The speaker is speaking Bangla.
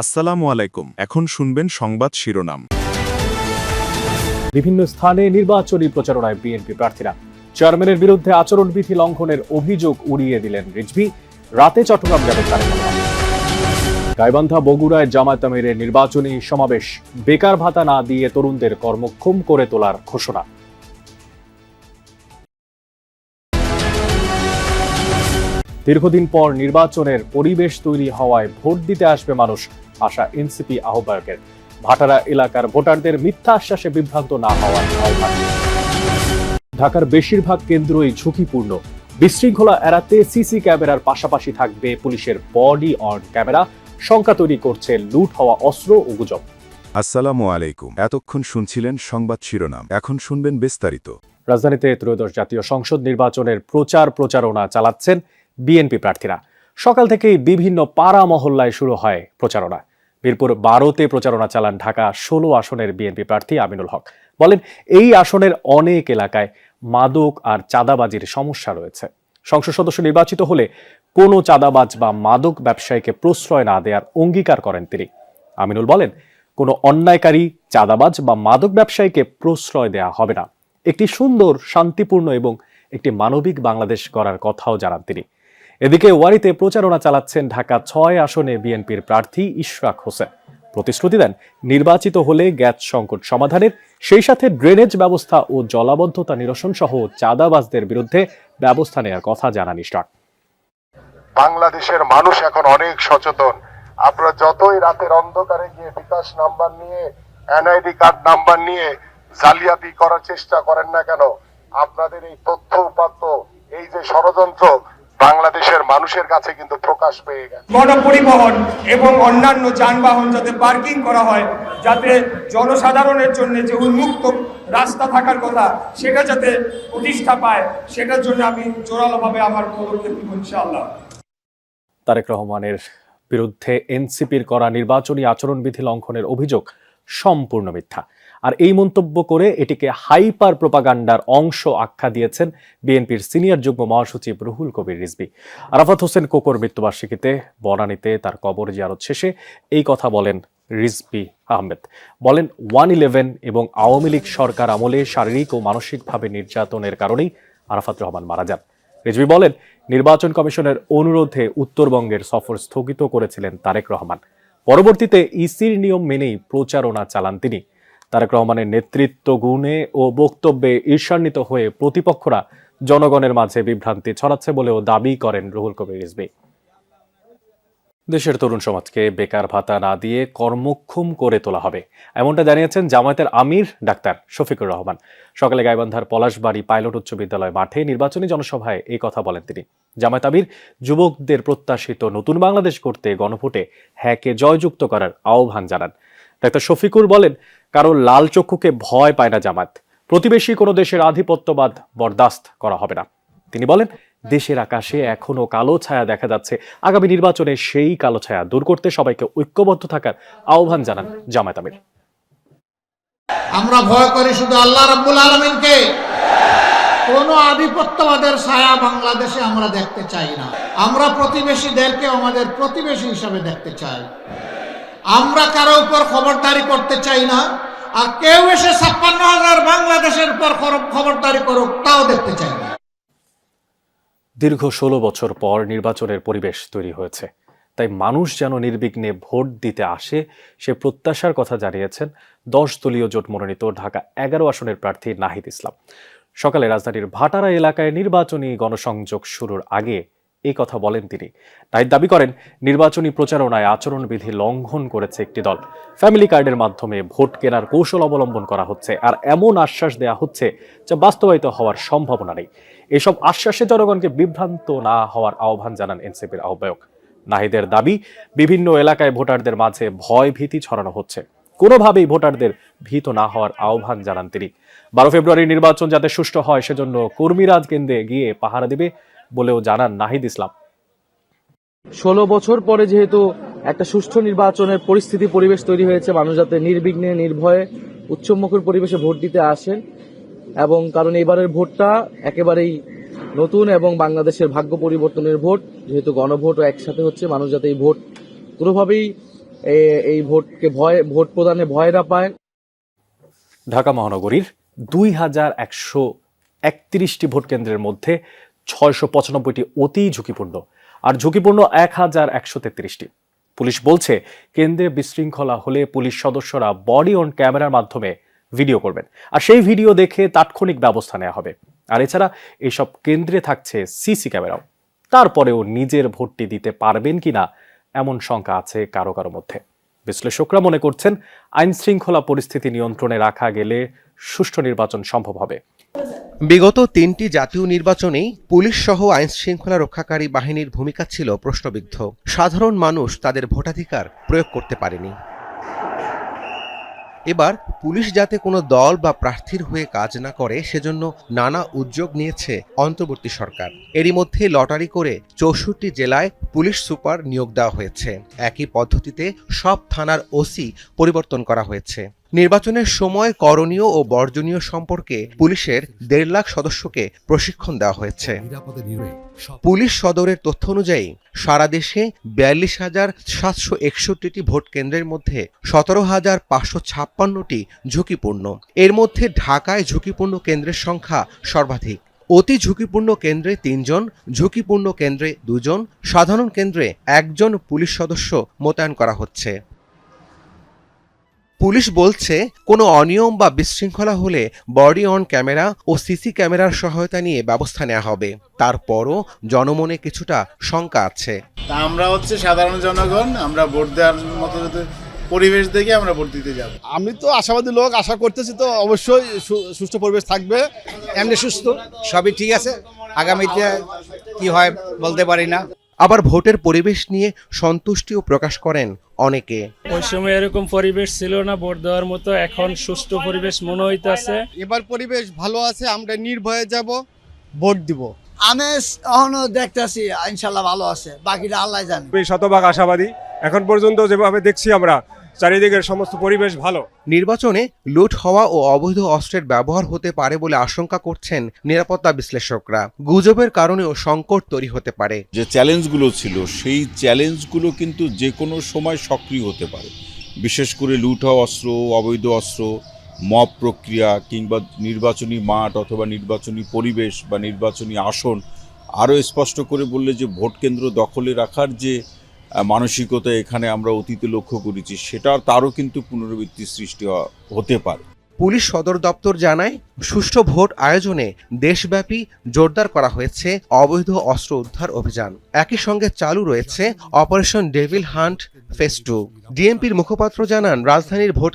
আসসালামু আলাইকুম। এখন শুনবেন সংবাদ শিরোনাম। বিভিন্ন স্থানে নির্বাচনী প্রচারণায় বিএনপি প্রার্থীরা। চেয়ারম্যানের বিরুদ্ধে আচরণবিধি লঙ্ঘনের অভিযোগ উড়িয়ে দিলেন রিজভি। রাতে চট্টগ্রাম যাবেন গাইবান্ধা বগুড়ায় জামায়াত আমিরের নির্বাচনী সমাবেশ। বেকার ভাতা না দিয়ে তরুণদের কর্মক্ষম করে তোলার ঘোষণা। দীর্ঘদিন পর নির্বাচনের পরিবেশ তৈরি হওয়ায় ভোট দিতে আসবে মানুষ। আশা এনসিপি আহ্বায়কের। ভাটারা এলাকার ভোটারদের মিথ্যা আশ্বাসে বিভ্রান্ত না হওয়ার আহ্বান। ঢাকার বেশিরভাগ কেন্দ্রই ঝুঁকিপূর্ণ। বিশৃঙ্খলা এড়াতে সিসি ক্যামেরার পাশাপাশি থাকবে পুলিশের বডি অন ক্যামেরা। শঙ্কা তৈরি করছে লুট হওয়া অস্ত্র ও গুজব। আসসালামু আলাইকুম। এতক্ষণ শুনছিলেন সংবাদ শিরোনাম। এখন শুনবেন বিস্তারিত। রাজধানীতে ত্রয়োদশ জাতীয় সংসদ নির্বাচনের প্রচার প্রচারণা চালাচ্ছেন বিএনপি প্রার্থীরা। সকাল থেকেই বিভিন্ন পাড়া মহল্লায় শুরু হয় প্রচারণা। মিরপুর বারোতে প্রচারণা চালান ঢাকা ষোলো আসনের বিএনপি প্রার্থী আমিনুল হক। বলেন, এই আসনের অনেক এলাকায় মাদক আর চাঁদাবাজির সমস্যা রয়েছে। সংসদ সদস্য নির্বাচিত হলে কোনো চাঁদাবাজ বা মাদক ব্যবসায়ীকে প্রশ্রয় না দেওয়ার অঙ্গীকার করেন তিনি। আমিনুল বলেন, কোনো অন্যায়কারী, চাঁদাবাজ বা মাদক ব্যবসায়ীকে প্রশ্রয় দেওয়া হবে না। একটি সুন্দর, শান্তিপূর্ণ এবং একটি মানবিক বাংলাদেশ গড়ার কথাও জানান তিনি। এদিকে ওয়ারিতে প্রচারণা চালাচ্ছেন ঢাকা ছয় আসনে বিএনপির প্রার্থী ইশরাক হোসেন। প্রতিশ্রুতি দেন, নির্বাচিত হলে গ্যাস সংকট সমাধানের, সেই সাথে ড্রেনেজ ব্যবস্থা ও জলাবদ্ধতা নিরসন সহ চাঁদাবাজদের বিরুদ্ধে ব্যবস্থা নেওয়ার কথা জানান ইশরাক। বাংলাদেশের মানুষ এখন অনেক সচেতন। আপনারা যতই রাতের অন্ধকারে গিয়ে বিকাশ নাম্বার নিয়ে, এনআইডি কার্ড নাম্বার নিয়ে জালিয়াতি করার চেষ্টা করেন না কেন? আপনাদের এই তথ্য উপাত্ত, এই যে ষড়যন্ত্র বাংলাদেশের মানুষের কাছে কিন্তু প্রকাশ পেয়ে গেছে। গণপরিবহন এবং অন্যান্য যানবাহন যাতে পার্কিং করা হয় যাতে জনসাধারণের জন্য যে উন্মুক্ত রাস্তা থাকার কথা সেটা যাতে প্রতিষ্ঠা পায় সেটার জন্য আমি জোরালোভাবে আমার পদক্ষেপ নিব ইনশাআল্লাহ। তারেক রহমানের বিরুদ্ধে এনসিপির করা নির্বাচনী আচরণবিধি লঙ্ঘনের অভিযোগ সম্পূর্ণ মিথ্যা। আর এই মন্তব্য করে এটিকে হাইপার প্রোপাগান্ডার অংশ আখ্যা দিয়েছেন বিএনপির সিনিয়র যুগ্ম মহাসচিব রুহুল কবির রিজভি। আরাফাত হোসেন কোকর মৃত্যুবার্ষিকীতে বনানীতে তার কবর জিয়ারত শেষে এই কথা বলেন রিজভি আহমেদ। বলেন, ওয়ান ইলেভেন এবং আওয়ামী লীগ সরকার আমলে শারীরিক ও মানসিকভাবে নির্যাতনের কারণেই আরাফাত রহমান মারা যান। রিজভি বলেন, নির্বাচন কমিশনের অনুরোধে উত্তরবঙ্গের সফর স্থগিত করেছিলেন তারেক রহমান। পরবর্তীতে ইসির নিয়ম মেনেই প্রচারণা চালান তিনি। তারেক রহমানের নেতৃত্ব গুণে ও বক্তব্যে ঈর্ষান্বিত হয়ে প্রতিপক্ষরা জনগণের মাঝে বিভ্রান্তি ছড়াচ্ছে বলেও দাবি করেন রুহুল কবির রিজভি। দেশের তরুণ সমাজকে বেকার ভাতা না দিয়ে কর্মক্ষম করে তোলা হবে। এমনটা জানিয়েছেন জামায়াতের আমির ডাক্তার শফিকুর রহমান। সকালে গাইবান্ধার পলাশবাড়ি পাইলট উচ্চ বিদ্যালয় মাঠে নির্বাচনী জনসভায় এই কথা বলেন তিনি। জামায়াত আমির যুবকদের প্রত্যাশিত নতুন বাংলাদেশ করতে গণভোটে হ্যাকে জয়যুক্ত করার আহ্বান জানান। ডাক্তার শফিকুর বলেন কারও লাল চক্ষুকে ভয় পায় না জামাত। প্রতিবেশী কোনো দেশের আধিপত্যবাদ বরদাস্ত করা হবে না। তিনি বলেন, দেশের আকাশে এখনও কালো ছায়া দেখা যাচ্ছে। আগামী নির্বাচনে সেই কালো ছায়া দূর করতে সবাইকে ঐক্যবদ্ধ থাকার আহ্বান জানান জামায়াত আমির। আমরা ভয় করি শুধু আল্লাহ রাব্বুল আলমিনকে। কোন আধিপত্যবাদের ছায়া বাংলাদেশে আমরা দেখতে চাই না। আমরা প্রতিবেশীদেরকে আমাদের প্রতিবেশী হিসাবে দেখতে চাই। আমরা কারও উপর খবরদারি করতে চাই না, আর কেউ এসে ছাপ্পান্ন হাজার বাংলাদেশের উপর খবরদারি করুক, তাও দেখতে চাই না। দীর্ঘ ষোলো বছর পর নির্বাচনের পরিবেশ তৈরি হয়েছে। তাই মানুষ যেন নির্বিঘ্নে ভোট দিতে আসে, সে প্রত্যাশার কথা জানিয়েছেন দশ দলীয় জোট মনোনীত ঢাকা এগারো আসনের প্রার্থী নাহিদ ইসলাম। সকালে রাজধানীর ভাটারা এলাকায় নির্বাচনী গণসংযোগ শুরুর আগে এই কথা বলেন তিনি। নাহিদ দাবি করেন, নির্বাচনী প্রচারণায় আচরণবিধি লঙ্ঘন করেছে একটি দল। ফ্যামিলি কার্ডের মাধ্যমে ভোট কেনার কৌশল অবলম্বন করা হচ্ছে, আর এমন আশ্বাস দেওয়া হচ্ছে যা বাস্তবায়িত হওয়ার সম্ভাবনা নেই। এসব আশ্বাসে জনগণকে বিভ্রান্ত না হওয়ার আহ্বান জানান এনসিপির আহ্বায়ক। নাহিদের দাবি, বিভিন্ন এলাকায় ভোটারদের মাঝে ভয় ভীতি ছড়ানো হচ্ছে। কোনোভাবেই ভোটারদের ভীত না হওয়ার আহ্বান জানান তিনি। বারো ফেব্রুয়ারি নির্বাচন যাতে সুষ্ঠু হয়, সেজন্য কর্মীরাজ কেন্দ্রে গিয়ে পাহারা দিবে। বলেও জানান নাহিদ ইসলাম। ষোলো বছর পরে যেহেতু একটা সুষ্ঠু নির্বাচনের পরিস্থিতি পরিবেশ তৈরি হয়েছে মানুষ যাতে নির্বিঘ্নে নির্ভয়ে উচ্চমুখর পরিবেশে ভোট দিতে আসেন এবং কারণ এবারের ভোটটা একেবারেই নতুন এবং বাংলাদেশের ভাগ্য পরিবর্তনের ভোট যেহেতু গণভোট একসাথে হচ্ছে মানুষ যাতে এই ভোট কোনোভাবেই এই ভোটকে ভয় ভোট প্রদানে ভয় না পায়। ঢাকা মহানগরীর দুই হাজার একশো একত্রিশটি ভোট কেন্দ্রের মধ্যে ছয়শো পঁচানব্বইটি অতি ঝুঁকিপূর্ণ আর ঝুঁকিপূর্ণ এক হাজার একশো তেত্রিশটি। পুলিশ বলছে, কেন্দ্রে বিশৃঙ্খলা হলে পুলিশ সদস্যরা বডি অন ক্যামেরার মাধ্যমে ভিডিও করবেন আর সেই ভিডিও দেখে তাৎক্ষণিক ব্যবস্থা নেওয়া হবে। আর এছাড়া এইসব কেন্দ্রে থাকছে সিসি ক্যামেরাও। তারপরেও নিজের ভোটটি দিতে পারবেন কিনা এমন শঙ্কা আছে কারও কারও মধ্যে। বিশ্লেষকরা মনে করছেন আইন শৃঙ্খলা পরিস্থিতি নিয়ন্ত্রণে রাখা গেলে সুষ্ঠু নির্বাচন সম্ভব হবে। বিগত তিনটি জাতীয় নির্বাচনেই পুলিশ সহ আইন শৃঙ্খলা রক্ষাকারী বাহিনীর ভূমিকা ছিল প্রশ্নবিদ্ধ। সাধারণ মানুষ তাদের ভোটাধিকার প্রয়োগ করতে পারেনি। এবার পুলিশ যাতে কোনো দল বা প্রার্থীর হয়ে কাজ না করে, সেজন্য নানা উদ্যোগ নিয়েছে অন্তর্বর্তী সরকার। এরই মধ্যে লটারি করে চৌষট্টি জেলায় পুলিশ সুপার নিয়োগ দেওয়া হয়েছে। একই পদ্ধতিতে সব থানার ওসি পরিবর্তন করা হয়েছে। নির্বাচনের সময় করণীয় ও বর্জনীয় সম্পর্কে পুলিশের দেড় লাখ সদস্যকে প্রশিক্ষণ দেওয়া হয়েছে। পুলিশ সদরের তথ্য অনুযায়ী সারা দেশে বিয়াল্লিশ হাজার সাতশো একষট্টিটি ভোট কেন্দ্রের মধ্যে সতেরো হাজার পাঁচশো ছাপ্পান্নটি ঝুঁকিপূর্ণ। এর মধ্যে ঢাকায় ঝুঁকিপূর্ণ কেন্দ্রের সংখ্যা সর্বাধিক। অতি ঝুঁকিপূর্ণ কেন্দ্রে তিনজন ঝুঁকিপূর্ণ কেন্দ্রে দুজন সাধারণ কেন্দ্রে একজন পুলিশ সদস্য মোতায়েন করা হচ্ছে। পুলিশ বলছে কোনো অনিয়ম বা বিশৃঙ্খলা হলে বডি অন ক্যামেরা ও সিসি ক্যামেরার সহায়তা নিয়ে ব্যবস্থা নেওয়া হবে। তারপরও জনমনে কিছুটা শঙ্কা আছে। তা আমরা হচ্ছে সাধারণ জনগণ আমরা ভোট দেওয়ার মতো পরিবেশ দেখে আমরা ভোট দিতে যাব। আমি তো আশাবাদী লোক আশা করতেছি তো অবশ্যই সু- সুষ্ঠু পরিবেশ থাকবে। এমনি সুস্থ সবই ঠিক আছে। আগামীতে কি হয় বলতে পারি না। আবার ভোটের পরিবেশ নিয়ে সন্তুষ্টিও প্রকাশ করেন অনেকে। ওই সময় এরকম পরিবেশ ছিল না ভোট দেওয়ার মতো। এখন সুস্থ পরিবেশ মনে হইতেছে। এবার পরিবেশ ভালো আছে আমরা নির্ভয়ে যাব ভোট দিব। আমি এখনও দেখতেছি ইনশাল্লাহ ভালো আছে। বাকিটা আল্লাহ জানে। শতভাগ আশাবাদী। এখন পর্যন্ত যেভাবে দেখছি আমরা চারিদিকের সমস্ত পরিবেশ ভালো। নির্বাচনে লুট হওয়া ও অবৈধ অস্ত্রের ব্যবহার হতে পারে বলে আশঙ্কা করছেন নিরাপত্তা বিশ্লেষকরা। গুজবের কারণেও সংকট তৈরি হতে পারে। যে চ্যালেঞ্জগুলো ছিল সেই চ্যালেঞ্জগুলো কিন্তু যে কোনো সময় সক্রিয় হতে পারে। বিশেষ করে লুট হওয়া অস্ত্র অবৈধ অস্ত্র মব প্রক্রিয়া কিংবা নির্বাচনী মাঠ অথবা নির্বাচনী পরিবেশ বা নির্বাচনী আসন আরও স্পষ্ট করে বললে যে ভোট কেন্দ্র দখলে রাখার যে মানসিকতা এখানে আমরা অতীতে লক্ষ্য করেছি, সেটার তারও কিন্তু পুনরাবৃত্তি সৃষ্টি হতে পারে। পুলিশ সদর দপ্তর জানায়, সুষ্ঠু ভোট আয়োজনে দেশব্যাপী জোরদার করা হয়েছে অবৈধ অস্ত্র উদ্ধার অভিযান। একই সঙ্গে চালু রয়েছে operation devil hunt phase two ডিএমপির মুখপাত্র জানান, রাজধানীর ভোট